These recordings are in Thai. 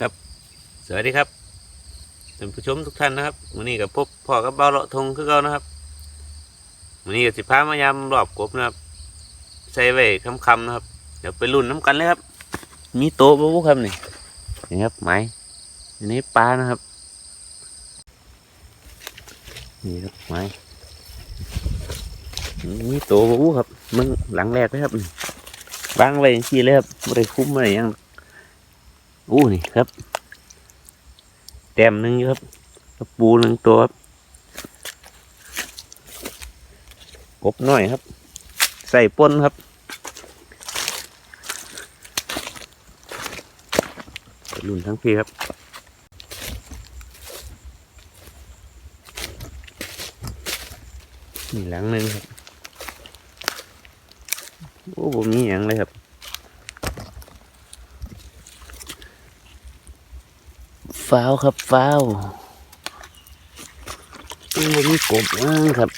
ครับ สวัสดีครับท่านผู้ชมทุกท่านนะครับวันนี้กับพบพ่อกับเบาเลาะทงคือเก่านะครับวันนี้กับสิพามายามรอบกบนะครับใส่ไว้คำๆนะครับ เดี๋ยวไปรุ่นน้ำกันเลยครับ มีโตะบุครับนี่นี่ครับไม้อันนี้ปลานะครับ นี่ครับไม้มีโตะบุครับมึงหลังแรกเลยครับวางไว้อย่างที่เลยครับไม่ได้คุ้มอะไรยัง อู้นี่ครับ แต้มหนึ่งครับกระปูหนึ่งตัวครับกบหน้อยครับ ใส่ป้นครับรุ่นทั้งพี่ครับนี่หลังหนึ่งครับ โอ้ผมมีอย่างเลยครับ ฟ้าวครับฟ้าวโอ้มีกบอ่างครับ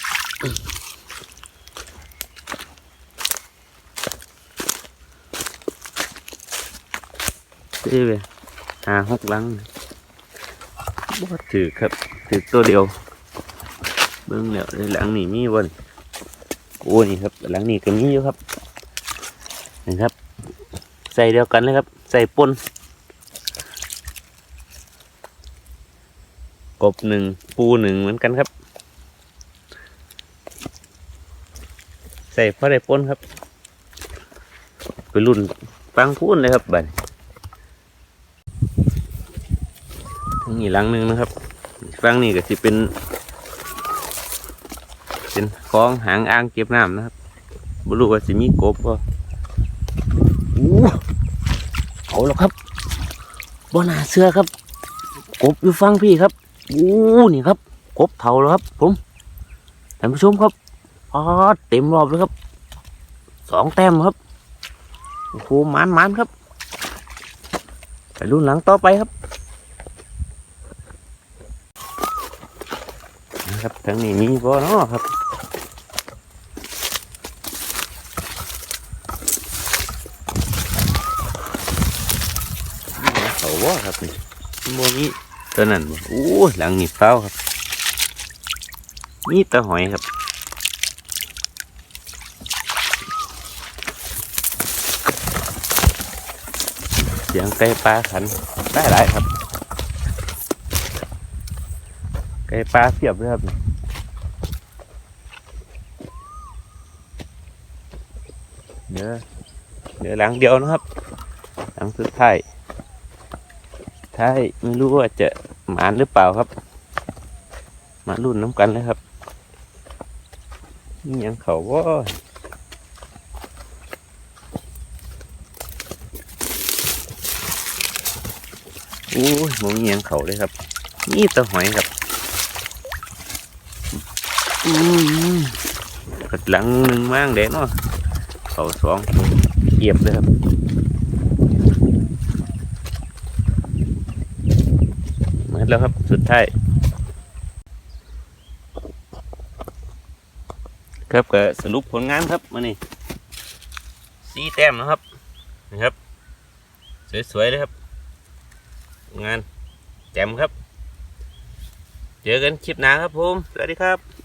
นี่เลยหาหกหลังบ่ถือครับ ถือตัวเดียว เบิ่งแล้วหลังนี่มีบนโอ้นี่ครับ หลังนี่ก็มีอยู่ครับนี่ครับ ใส่เดียวกันเลยครับ ใส่ปน บหนึ่งปูหนึ่งเหมือนกันครับ ใส่พอได้ปนครับ ไปรุ่นฟังพูนเลยครับบัดนี้ทั้งนี้หลังหนึ่งนะครับฟังนี่ก็สิเป็น เป็นคลองหางอ่างเก็บน้ำนะครับบรูว่าสิมีกบบ่อู้เอาแล้วครับบ่น่าเชื่อครับ กบอยู่ฟังพี่ครับ อู้นี่ครับกบเถาแล้วครับ ผมท่านผู้ชมครับอ๋อเต็มรอบเลยครับสองแต้มครับโอ้โหมันมันครับไปรุ่นหลังต่อไปครับนะครับทางนี้มีบ่เนาะครับมีเขาว่าครับนี่โมมี ตัวนั้นบ่โอ้ยหลังนี่เฝ้าครับมีแตะหอยครับเสียงไก่ปลาขันได้หลายครับ ไก่ปลาเสียบเลยครับเดี๋ยวเดี๋ยวหลังเดียวนะครับ หลังสุดท้าย ท้ายไม่รู้ว่าจะหมานหรือเปล่าครับ มารุ่นน้ำกันเลยครับนี่ยังเขาว่าโอ้ยมองเงียงเขาเลยครับ นี่ตะหอยครับอืมกัดหลังหนึ่งมั่งเด้เนาะเขาสองเหยียบเลยครับ หมด แล้วครับ สุดท้ายครับก็สรุปผลงานครับมานี่สีแต้มนะครับนะครับ สวยๆเลยครับ งานแจ่มครับ เจอกันคลิปหน้าครับผม สวัสดีครับ